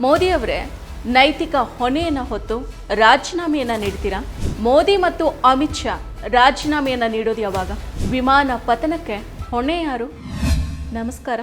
ಮೋದಿ ಅವರೇ, ನೈತಿಕ ಹೊಣೆಯನ್ನು ಹೊತ್ತು ರಾಜೀನಾಮೆಯನ್ನು ನೀಡ್ತೀರಾ? ಮೋದಿ ಮತ್ತು ಅಮಿತ್ ಶಾ ರಾಜೀನಾಮೆಯನ್ನು ನೀಡೋದು ಯಾವಾಗ? ವಿಮಾನ ಪತನಕ್ಕೆ ಹೊಣೆ ಯಾರು? ನಮಸ್ಕಾರ.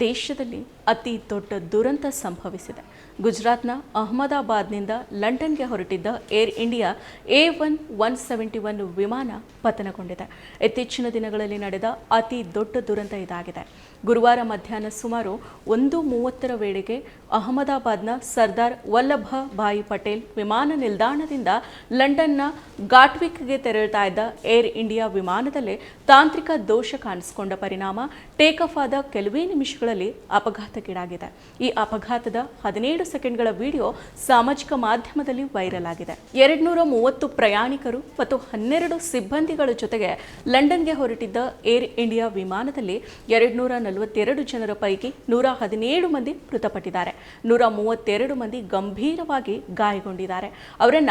ದೇಶದಲ್ಲಿ ಅತಿ ದೊಡ್ಡ ದುರಂತ ಸಂಭವಿಸಿದೆ. ಗುಜರಾತ್ನ ಅಹಮದಾಬಾದ್ನಿಂದ ಲಂಡನ್ಗೆ ಹೊರಟಿದ್ದ Air India A one one seventy one ವಿಮಾನ ಪತನಗೊಂಡಿದೆ. ಇತ್ತೀಚಿನ ದಿನಗಳಲ್ಲಿ ನಡೆದ ಅತಿ ದೊಡ್ಡ ದುರಂತ ಇದಾಗಿದೆ. ಗುರುವಾರ ಮಧ್ಯಾಹ್ನ ಸುಮಾರು ಒಂದು ಮೂವತ್ತರ ವೇಳೆಗೆ ಅಹಮದಾಬಾದ್ನ ಸರ್ದಾರ್ ವಲ್ಲಭ ಭಾಯಿ ಪಟೇಲ್ ವಿಮಾನ ನಿಲ್ದಾಣದಿಂದ ಲಂಡನ್ನ ಗಾಟ್ವಿಕ್ಗೆ ತೆರಳುತ್ತಾ ಇದ್ದ ಏರ್ ಇಂಡಿಯಾ ವಿಮಾನದಲ್ಲಿ ತಾಂತ್ರಿಕ ದೋಷ ಕಾಣಿಸಿಕೊಂಡ ಪರಿಣಾಮ, ಟೇಕ್ ಆಫ್ ಆದ ಕೆಲವೇ ನಿಮಿಷಗಳಲ್ಲಿ ಅಪಘಾತಕ್ಕೀಡಾಗಿದೆ ಈ ಅಪಘಾತದ ಹದಿನೇಳು ಸೆಕೆಂಡ್ಗಳ ವಿಡಿಯೋ ಸಾಮಾಜಿಕ ಮಾಧ್ಯಮದಲ್ಲಿ ವೈರಲ್ ಆಗಿದೆ. ಎರಡ್ನೂರ ಮೂವತ್ತು ಪ್ರಯಾಣಿಕರು ಮತ್ತು ಹನ್ನೆರಡು ಸಿಬ್ಬಂದಿಗಳ ಜೊತೆಗೆ ಲಂಡನ್ಗೆ ಹೊರಟಿದ್ದ ಏರ್ ಇಂಡಿಯಾ ವಿಮಾನದಲ್ಲಿ ಎರಡ್ನೂರ ನಲವತ್ತೆರಡು ಜನರ ಪೈಕಿ ನೂರ ಹದಿನೇಳು ಮಂದಿ ಮೃತಪಟ್ಟಿದ್ದಾರೆ. ನೂರ ಮೂವತ್ತೆರಡು ಮಂದಿ ಗಂಭೀರವಾಗಿ ಗಾಯಗೊಂಡಿದ್ದಾರೆ. ಅವರನ್ನ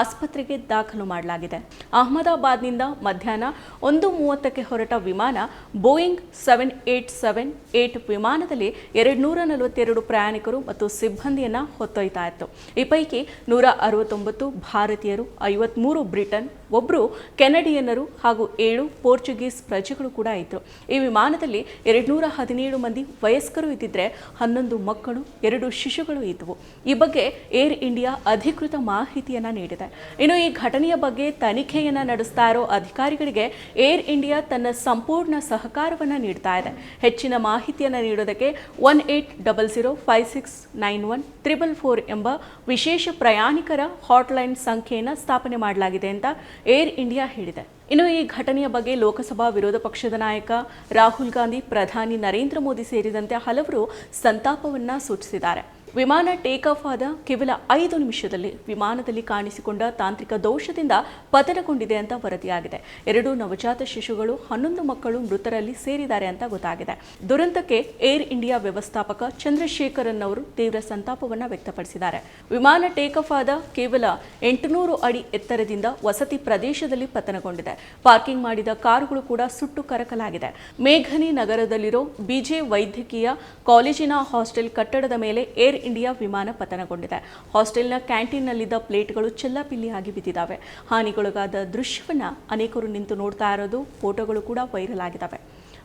ಆಸ್ಪತ್ರೆಗೆ ದಾಖಲು ಮಾಡಲಾಗಿದೆ. ಅಹಮದಾಬಾದ್ನಿಂದ ಮಧ್ಯಾಹ್ನ ಒಂದು ಮೂವತ್ತಕ್ಕೆ ಹೊರಟ ವಿಮಾನ Boeing seven eight seven eight ವಿಮಾನದಲ್ಲಿ ಎರಡು ನೂರ ನಲವತ್ತೆರಡು ಪ್ರಯಾಣಿಕರು ಮತ್ತು ಸಿಬ್ಬಂದಿಯನ್ನು ಹೊತ್ತೊಯ್ತಾ ಇತ್ತು. ಈ ಪೈಕಿ ನೂರ ಅರವತ್ತೊಂಬತ್ತು ಭಾರತೀಯರು, ಐವತ್ಮೂರು ಬ್ರಿಟನ್ ಒಬ್ಬರು ಕೆನಡಿಯನ್ನರು ಹಾಗೂ ಏಳು ಪೋರ್ಚುಗೀಸ್ ಪ್ರಜೆಗಳು ಕೂಡ ಇದ್ದರು ಈ ವಿಮಾನದಲ್ಲಿ ಎರಡು ನೂರ ಹದಿನೇಳು ಮಂದಿ ವಯಸ್ಕರು ಇದ್ದಿದ್ರೆ ಹನ್ನೊಂದು ಮಕ್ಕಳು, ಎರಡು ಶಿಶುಗಳು ಇದ್ದವು ಈ ಬಗ್ಗೆ ಏರ್ ಇಂಡಿಯಾ ಅಧಿಕೃತ ಮಾಹಿತಿಯನ್ನು ನೀಡಿದೆ. ಇನ್ನು ಈ ಘಟನೆಯ ಬಗ್ಗೆ ತನಿಖೆಯನ್ನು ನಡೆಸ್ತಾ ಇರೋ ಅಧಿಕಾರಿಗಳಿಗೆ ಏರ್ ಇಂಡಿಯಾ ತನ್ನ ಸಂಪೂರ್ಣ ಸಹಕಾರವನ್ನು ನೀಡ್ತಾ ಇದೆ. ಹೆಚ್ಚಿನ ಮಾಹಿತಿಯನ್ನು ನೀಡೋದಕ್ಕೆ one eight double zero five six nine one triple four ಎಂಬ ವಿಶೇಷ ಪ್ರಯಾಣಿಕರ ಹಾಟ್ಲೈನ್ ಸಂಖ್ಯೆಯನ್ನು ಸ್ಥಾಪನೆ ಮಾಡಲಾಗಿದೆ ಅಂತ ಏರ್ ಇಂಡಿಯಾ ಹೇಳಿದೆ. ಇನ್ನು ಈ ಘಟನೆಯ ಬಗ್ಗೆ ಲೋಕಸಭಾ ವಿರೋಧ ಪಕ್ಷದ ನಾಯಕ ರಾಹುಲ್ ಗಾಂಧಿ, ಪ್ರಧಾನಿ ನರೇಂದ್ರ ಮೋದಿ ಸೇರಿದಂತೆ ಹಲವರು ಸಂತಾಪವನ್ನ ಸೂಚಿಸಿದ್ದಾರೆ. ವಿಮಾನ ಟೇಕ್ ಆಫ್ ಆದ ಕೇವಲ ಐದು ನಿಮಿಷದಲ್ಲಿ ವಿಮಾನದಲ್ಲಿ ಕಾಣಿಸಿಕೊಂಡ ತಾಂತ್ರಿಕ ದೋಷದಿಂದ ಪತನಗೊಂಡಿದೆ ಅಂತ ವರದಿಯಾಗಿದೆ. ಎರಡು ನವಜಾತ ಶಿಶುಗಳು, ಹನ್ನೊಂದು ಮಕ್ಕಳು ಮೃತರಲ್ಲಿ ಸೇರಿದ್ದಾರೆ ಅಂತ ಗೊತ್ತಾಗಿದೆ. ದುರಂತಕ್ಕೆ ಏರ್ ಇಂಡಿಯಾ ವ್ಯವಸ್ಥಾಪಕ ಚಂದ್ರಶೇಖರನ್ ಅವರು ತೀವ್ರ ಸಂತಾಪವನ್ನು ವ್ಯಕ್ತಪಡಿಸಿದ್ದಾರೆ. ವಿಮಾನ ಟೇಕ್ ಆಫ್ ಆದ ಕೇವಲ ಎಂಟುನೂರು ಅಡಿ ಎತ್ತರದಿಂದ ವಸತಿ ಪ್ರದೇಶದಲ್ಲಿ ಪತನಗೊಂಡಿದೆ. ಪಾರ್ಕಿಂಗ್ ಮಾಡಿದ ಕಾರುಗಳು ಕೂಡ ಸುಟ್ಟು ಕರಕಲಾಗಿದೆ. ಮೇಘನಿ ನಗರದಲ್ಲಿರೋ ಬಿಜೆ ವೈದ್ಯಕೀಯ ಕಾಲೇಜಿನ ಹಾಸ್ಟೆಲ್ ಕಟ್ಟಡದ ಮೇಲೆ ಏರ್ ಇಂಡಿಯಾ ವಿಮಾನ ಪತನಗೊಂಡಿದೆ. ಹಾಸ್ಟೆಲ್ನ ಕ್ಯಾಂಟೀನ್ನಲ್ಲಿದ್ದ ಪ್ಲೇಟ್ಗಳು ಚೆಲ್ಲಾಪಿಲ್ಲಿಯಾಗಿ ಬಿದ್ದಿದ್ದಾವೆ. ಹಾನಿಗೊಳಗಾದ ದೃಶ್ಯವನ್ನು ಅನೇಕರು ನಿಂತು ನೋಡ್ತಾ ಇರೋದು, ಫೋಟೋಗಳು ಕೂಡ ವೈರಲ್ ಆಗಿದ್ದಾವೆ.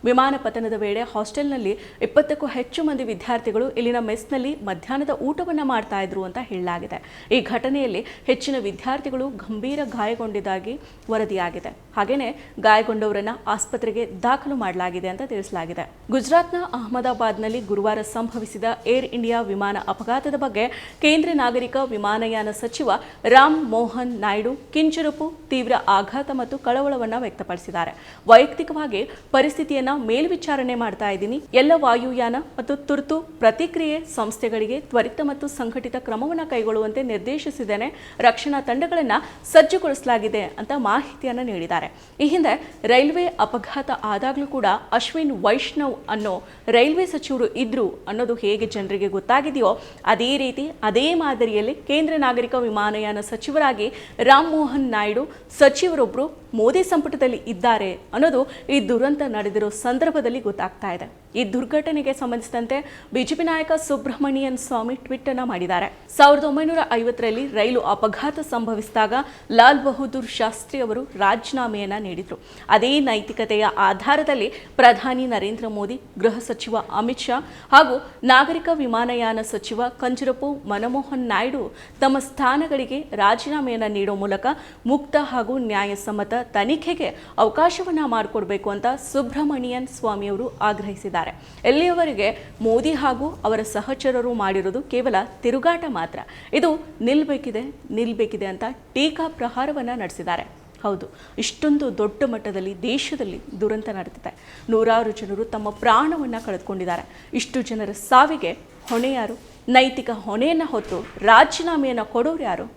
ವಿಮಾನ ಪತನದ ವೇಳೆ ಹಾಸ್ಟೆಲ್ನಲ್ಲಿ ಇಪ್ಪತ್ತಕ್ಕೂ ಹೆಚ್ಚು ಮಂದಿ ವಿದ್ಯಾರ್ಥಿಗಳು ಇಲ್ಲಿನ ಮೆಸ್ನಲ್ಲಿ ಮಧ್ಯಾಹ್ನದ ಊಟವನ್ನು ಮಾಡ್ತಾ ಇದ್ರು ಅಂತ ಹೇಳಲಾಗಿದೆ. ಈ ಘಟನೆಯಲ್ಲಿ ಹೆಚ್ಚಿನ ವಿದ್ಯಾರ್ಥಿಗಳು ಗಂಭೀರ ಗಾಯಗೊಂಡಿದ್ದಾಗಿ ವರದಿಯಾಗಿದೆ. ಹಾಗೆಯೇ ಗಾಯಗೊಂಡವರನ್ನ ಆಸ್ಪತ್ರೆಗೆ ದಾಖಲು ಮಾಡಲಾಗಿದೆ ಅಂತ ತಿಳಿಸಲಾಗಿದೆ. ಗುಜರಾತ್ನ ಅಹಮದಾಬಾದ್ನಲ್ಲಿ ಗುರುವಾರ ಸಂಭವಿಸಿದ ಏರ್ ಇಂಡಿಯಾ ವಿಮಾನ ಅಪಘಾತದ ಬಗ್ಗೆ ಕೇಂದ್ರ ನಾಗರಿಕ ವಿಮಾನಯಾನ ಸಚಿವ ರಾಮ್ ಮೋಹನ್ ನಾಯ್ಡು ಕಿಂಚುರುಪು ತೀವ್ರ ಆಘಾತ ಮತ್ತು ಕಳವಳವನ್ನು ವ್ಯಕ್ತಪಡಿಸಿದ್ದಾರೆ. ವೈಯಕ್ತಿಕವಾಗಿ ಪರಿಸ್ಥಿತಿಯನ್ನ ಮೇಲ್ವಿಚಾರಣೆ ಮಾಡ್ತಾ ಇದ್ದೀನಿ. ಎಲ್ಲ ವಾಯುಯಾನ ಮತ್ತು ತುರ್ತು ಪ್ರತಿಕ್ರಿಯೆ ಸಂಸ್ಥೆಗಳಿಗೆ ತ್ವರಿತ ಮತ್ತು ಸಂಘಟಿತ ಕ್ರಮವನ್ನು ಕೈಗೊಳ್ಳುವಂತೆ ನಿರ್ದೇಶಿಸಿದ್ದೇನೆ. ರಕ್ಷಣಾ ತಂಡಗಳನ್ನು ಸಜ್ಜುಗೊಳಿಸಲಾಗಿದೆ ಅಂತ ಮಾಹಿತಿಯನ್ನು ನೀಡಿದ್ದಾರೆ. ಈ ಹಿಂದೆ ರೈಲ್ವೆ ಅಪಘಾತ ಆದಾಗಲೂ ಕೂಡ ಅಶ್ವಿನ್ ವೈಷ್ಣವ್ ಅನ್ನೋ ರೈಲ್ವೆ ಸಚಿವರು ಇದ್ರು ಅನ್ನೋದು ಹೇಗೆ ಜನರಿಗೆ ಗೊತ್ತಾಗಿದೆಯೋ, ಅದೇ ರೀತಿ ಅದೇ ಮಾದರಿಯಲ್ಲಿ ಕೇಂದ್ರ ನಾಗರಿಕ ವಿಮಾನಯಾನ ಸಚಿವರಾಗಿ ರಾಮ್ ಮೋಹನ್ ನಾಯ್ಡು ಸಚಿವರೊಬ್ಬರು ಮೋದಿ ಸಂಪುಟದಲ್ಲಿ ಇದ್ದಾರೆ ಅನ್ನೋದು ಈ ದುರಂತ ನಡೆದಿರೋ ಸಂದರ್ಭದಲ್ಲಿ ಗೊತ್ತಾಗ್ತಾ ಇದೆ. ಈ ದುರ್ಘಟನೆಗೆ ಸಂಬಂಧಿಸಿದಂತೆ ಬಿಜೆಪಿ ನಾಯಕ ಸುಬ್ರಹ್ಮಣಿಯನ್ ಸ್ವಾಮಿ ಟ್ವೀಟ್ ಅನ್ನ ಮಾಡಿದ್ದಾರೆ. ಸಾವಿರದ ಒಂಬೈನೂರ ಐವತ್ತರಲ್ಲಿ ರೈಲು ಅಪಘಾತ ಸಂಭವಿಸಿದಾಗ ಲಾಲ್ ಬಹದ್ದೂರ್ ಶಾಸ್ತ್ರಿ ಅವರು ರಾಜೀನಾಮೆಯನ್ನ ನೀಡಿದರು. ಅದೇ ನೈತಿಕತೆಯ ಆಧಾರದಲ್ಲಿ ಪ್ರಧಾನಿ ನರೇಂದ್ರ ಮೋದಿ, ಗೃಹ ಸಚಿವ ಅಮಿತ್ ಶಾ ಹಾಗೂ ನಾಗರಿಕ ವಿಮಾನಯಾನ ಸಚಿವ ಕಂಜರಪು ಮನಮೋಹನ್ ನಾಯ್ಡು ತಮ್ಮ ಸ್ಥಾನಗಳಿಗೆ ರಾಜೀನಾಮೆಯನ್ನು ನೀಡೋ ಮೂಲಕ ಮುಕ್ತ ಹಾಗೂ ನ್ಯಾಯಸಮ್ಮತ ತನಿಖೆಗೆ ಅವಕಾಶವನ್ನ ಮಾಡಿಕೊಡಬೇಕು ಅಂತ ಸುಬ್ರಹ್ಮಣಿಯನ್ ಸ್ವಾಮಿಯವರು ಆಗ್ರಹಿಸಿದ್ದಾರೆ. ಎಲ್ಲಿಯವರೆಗೆ ಮೋದಿ ಹಾಗೂ ಅವರ ಸಹಚರರು ಮಾಡಿರೋದು ಕೇವಲ ತಿರುಗಾಟ ಮಾತ್ರ. ಇದು ನಿಲ್ಬೇಕಿದೆ ನಿಲ್ಬೇಕಿದೆ ಅಂತ ಟೀಕಾ ಪ್ರಹಾರವನ್ನು ನಡೆಸಿದ್ದಾರೆ. ಹೌದು, ಇಷ್ಟೊಂದು ದೊಡ್ಡ ಮಟ್ಟದಲ್ಲಿ ದೇಶದಲ್ಲಿ ದುರಂತ ನಡೆದಿದೆ. ನೂರಾರು ಜನರು ತಮ್ಮ ಪ್ರಾಣವನ್ನು ಕಳೆದುಕೊಂಡಿದ್ದಾರೆ. ಇಷ್ಟು ಜನರ ಸಾವಿಗೆ ಹೊಣೆ ಯಾರು? ನೈತಿಕ ಹೊಣೆಯನ್ನು ಹೊತ್ತು ರಾಜೀನಾಮೆಯನ್ನು ಕೊಡೋರು ಯಾರು?